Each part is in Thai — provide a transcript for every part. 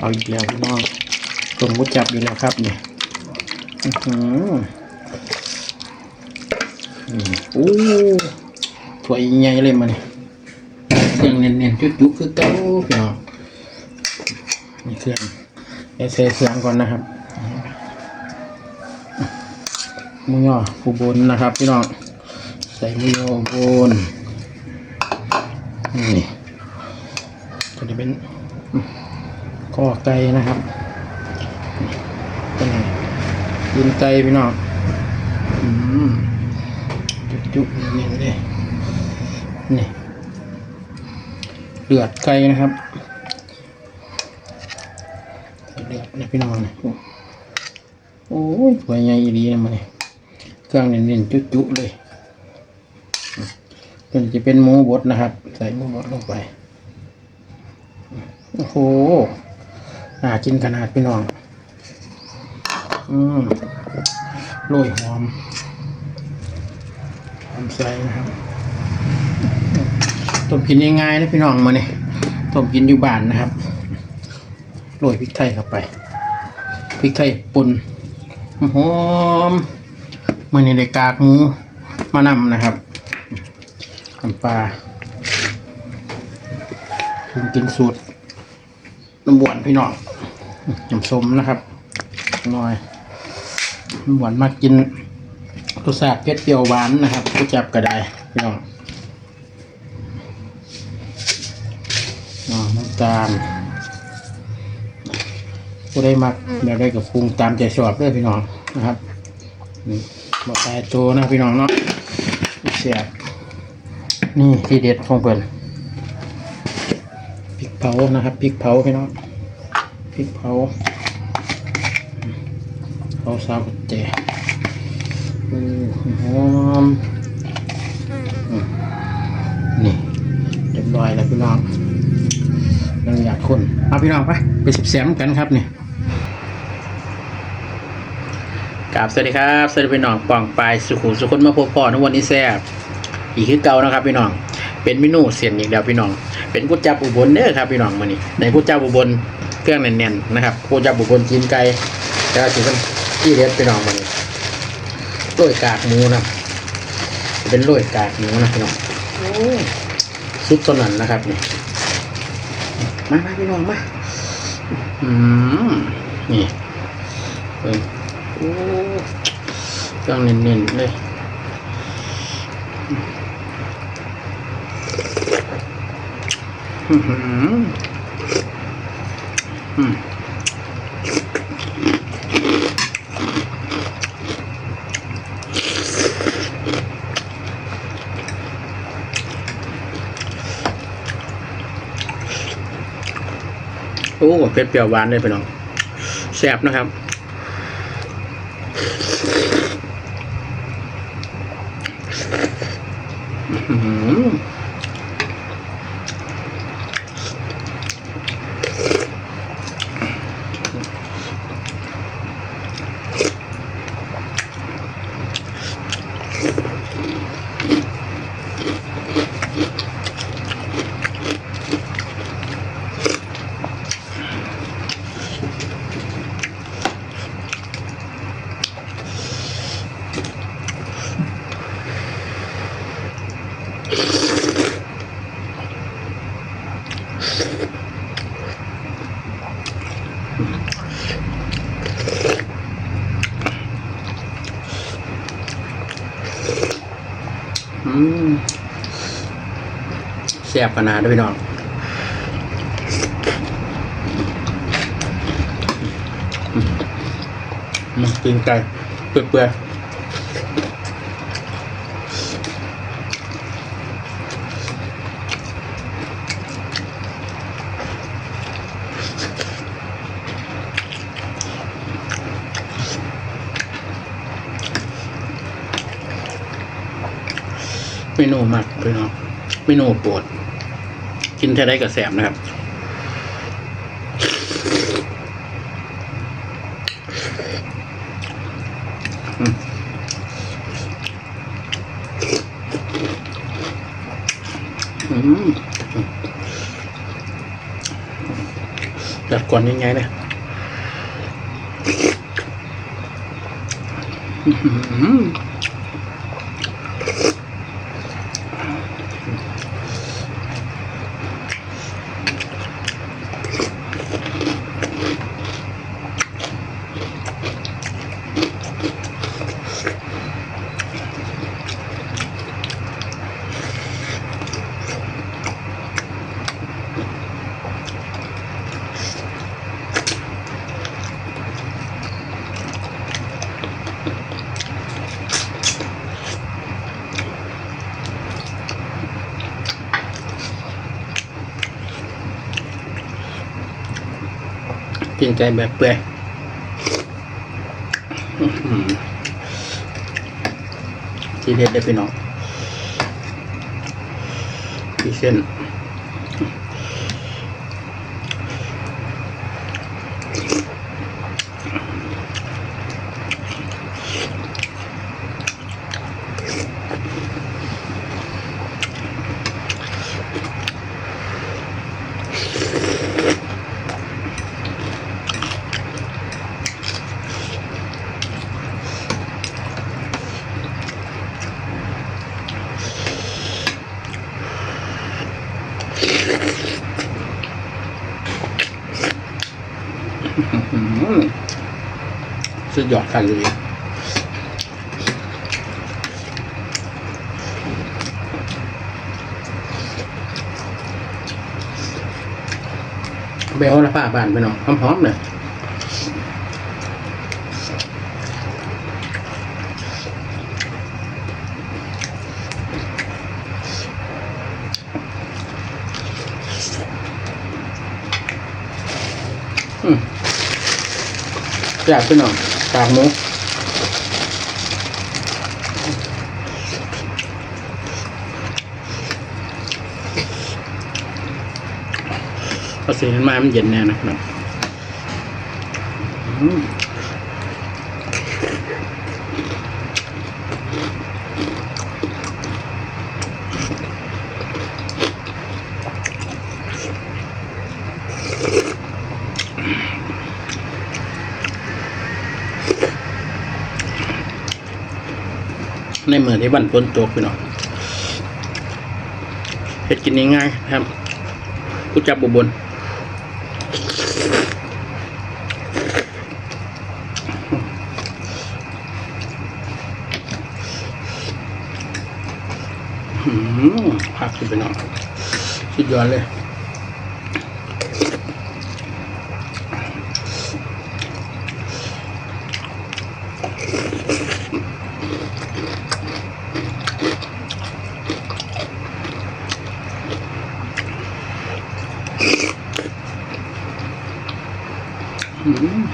เอาอีกแล้วพี่น้องผมก็จับอยู่แล้วครับเนี่ยอือหือนี่โอ้ถ้วยใหญ่เลยมาเนี่ยเครื่องเน้นๆจุ๊บๆคือเก้าพี่น้องนี่เครื่องเอเซเครื่องก่อนนะครับหมูย่อผู้บนนะครับ พี่น้องใส่หมูย่อบนนี่ก็จะเป็น ข้อไก่นะครับเป็นไงกินไก่พี่น้องอืมจุ๊บๆเน้นเลยนี่เลือดไก่นะครับเลือดนะพี่น้องนะโอ้ยสวยใหญ่ดีนะมันนี่เครื่องเน้นๆจุ๊บๆเลยตัวนี้จะเป็นหมูบดนะครับ ใส่หมูบดลงไป โอ้โห น่ากินขนาดพี่น้อง อืมโรยหอมหอมใส่นะครับต้มกินง่ายๆนะพี่น้องมาเนี่ยต้มกินอยู่บ้านนะครับโรยพริกไทยเข้าไปพริกไทยป่นหอมมันนี่ได้กากหมูมานำนะครับน้ำปลาผมกินสูตร น้ำหวนพี่น้องน้ำส้มนะครับหน่อยน้ำหวนมากินรสชาติเผ็ดเปรี้ยวหวานนะครับผู้จับก็ได้พี่น้องอ๋อน้ำตาลผู้ได้มักแบบได้กับปรุงตามใจชอบด้วยพี่น้องนะครับนี่บะตายโตนะพี่น้องเนาะเสียบนี่ที่เด็ดของเพิ่นานะครับพริกเผาพี่น้องพริกเผาเผาสาวกุเจอือหอมอืมนี่เรียบร้อยแล้วพี่น้องยังอยากคนเอาพี่น้องไปไปสิบแสมกันครับเนี่ยกราบสวัสดีครับสวัสดีพี่น้องป่องปลายสุขุมสุขนมาพบพ่อในวันนี้แซ่บอีกคือเก่านะครับพี่น้อง เป็นเมนูเสียนอีกแล้วพี่น้อง เป็นก๋วยจับอุบลเด้อครับพี่น้องมานี่ในก๋วยจับอุบลเครื่องแน่นๆนะครับก๋วยจับอุบลจีนไก่แต่ว่าถือเป็นที่เด็ดพี่น้องมานี่โรยกากหมูนะเป็นโรยกากหมูนะพี่น้องโอ้ซุปตัวนั้นนะครับนี่มามาพี่น้องมาอืมนี่เบิ่งโอ้เครื่องเน้นๆเลย อือหืออืม โอ้เผ็ดเปรี้ยวหวานเลยไปน้องแซ่บนะครับ อื้อหือ อืมแซ่บขนาดด้วยน้องมมากินไก่เปื่อยๆเมนูมักพี่น้องเมนูโปรด กินแท้ได้กับแสบนะครับอืมจัดก่อ ใจแบบเปื่อยทีเด็ดได้พี่น้องที่เส้น อื้อหือ สุดยอดกันเลยเบลละผ้าบานไปหน่อยหอมๆเลยอืมแซ่บไปหน่อย กากหมูพอสีนั้นมามันเย็นแน่นะครับ อืมในเมืองที่บ้นฝนตกไปหน่อยเฮ็ดกินง่ายๆครับกูจับบุบนอืมผักขึ้นไปหน่อยสุดยอดเลย อืม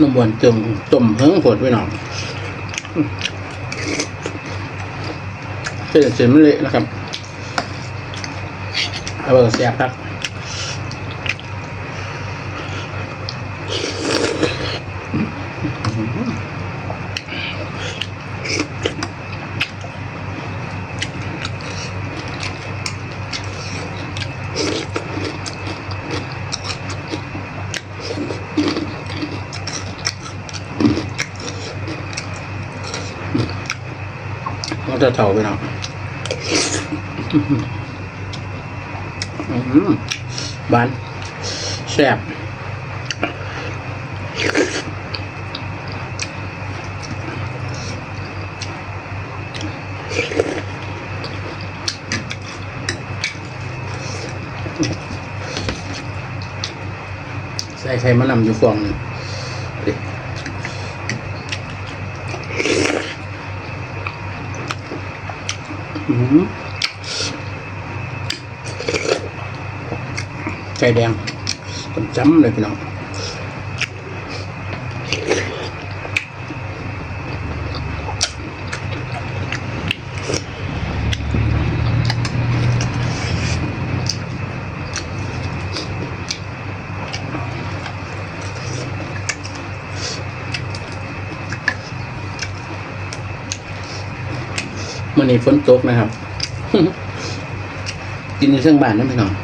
นมบวนตึมต้มเฮิงผดไปหน่อยเส้นเส้นมันเละนะครับเอาเบอร์เสียบครับ มันจะเถ่าไปหน่อยบานแซ่บใส่ไข่มะนำอยู่ฟองนึง ก่แดงจำเลยพี่น้องมื่อนี้ฝนตกนะครับ กินในเครื่องบ้านนั่นพี่น้อง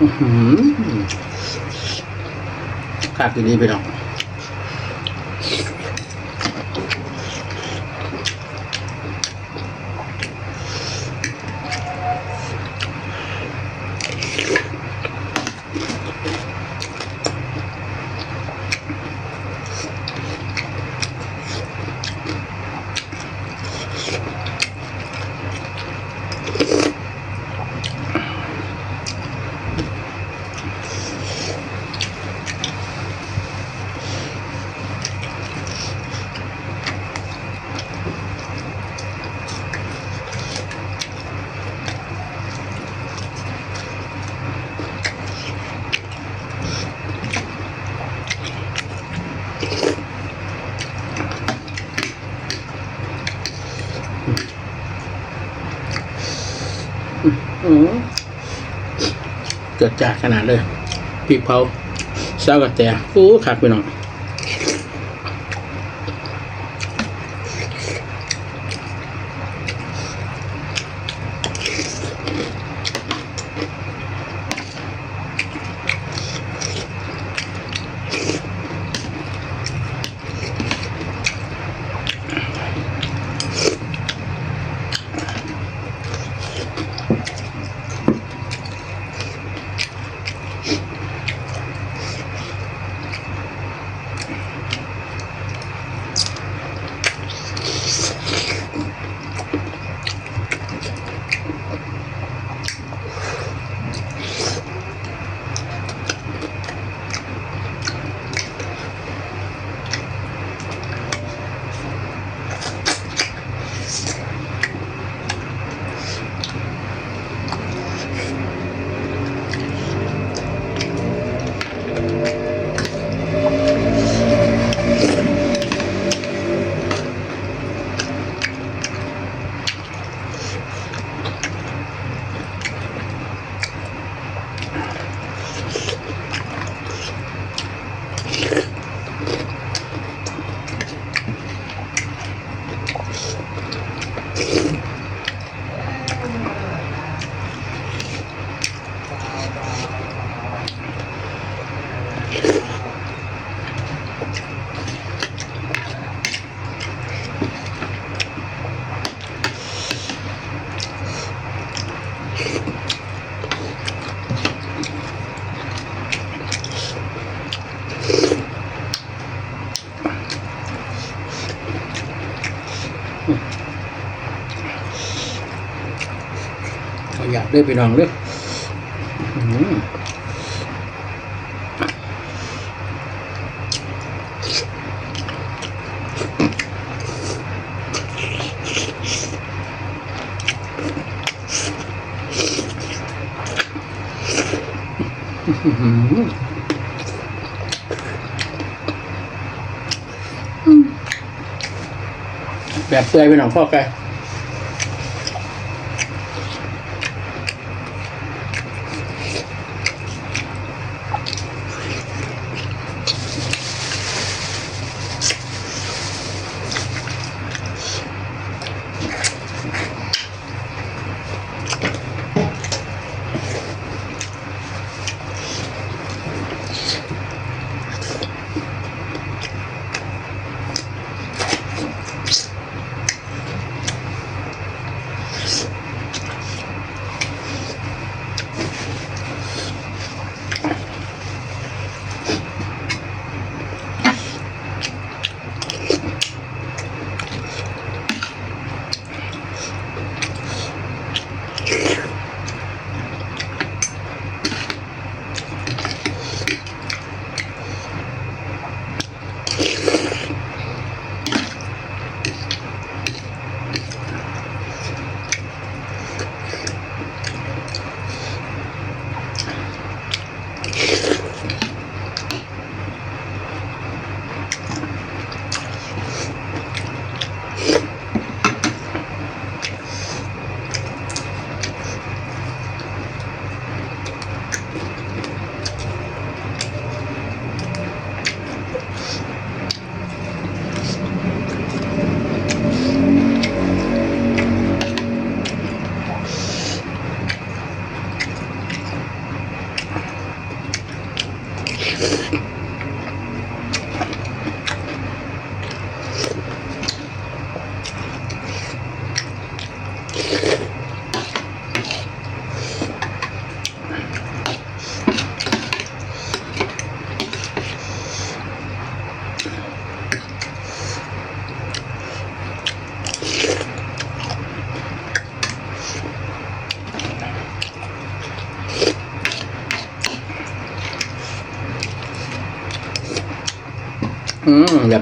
อื้อหือ ขาดอยู่ดีพี่น้องอื้อ จัดจาขนาดเลยพริกเผาเศร้ากระแตโอ้ขาดไปหน่อย ขยับด้วยไปนองเด้อ แบบเตยไปหน้องพ่อแก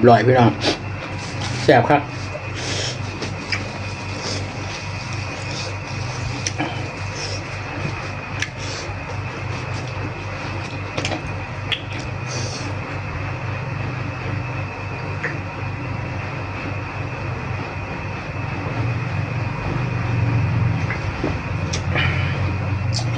บร้อยพี่น้องแซ่บครับ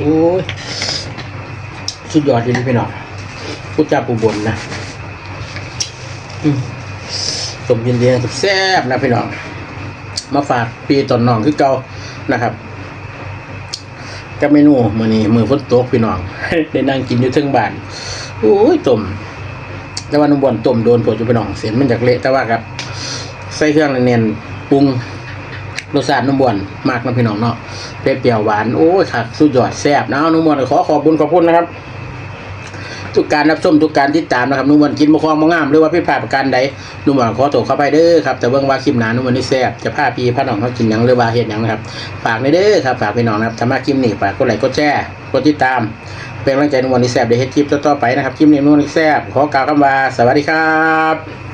โอ้ยสุดยอดจริงพี่น้องพูดจาปูบนนะ สมยินดีกับแซ่บนะพี่น้อง มาฝากปีตอนน้องคือเก่านะครับกับเมนูมือนี้มือฝนตกพี่น้องได้นั่งกินอยู่เทึงบ้านโอ้ยต้มแต่ว่านุ่มบอนต้มโดนปวดอยู่พี่น้องเสียนมันจากเละแต่ว่าครับใส่เครื่องเนียนปรุงรสชาตินุ่มบอนมากนะพี่น้องเนาะเปรี้ยวหวานโอ้ยคักสุดยอดแซ่บนะนุ่มบอนขอขอบคุณขอบคุณนะครับ ทุกการรับชมทุกการติดตามนะครับนุ่มวันกินมะคองมะงามหรือว่าพิพาประการใดนุ่มวันขอตัวเข้าไปเด้อครับแต่เบิ่งว่าคลิปหนานุ่มวันนี้แซ่บจะพาพี่พาน้องเขากินยังหรือว่าเห็ดยังนะครับฝากในเด้อครับฝากพี่น้องนะครับถ้ามาคลิปนี้ฝากกดไลค์กดแชร์กดติดตาม เป็นกำลังใจนุ่มวันนี้แซ่บได้เฮ็ดคลิปต่อๆไปนะครับคลิปนี้นุ่มวันนี้แซ่บขอกล่าวคำว่าสวัสดีครับ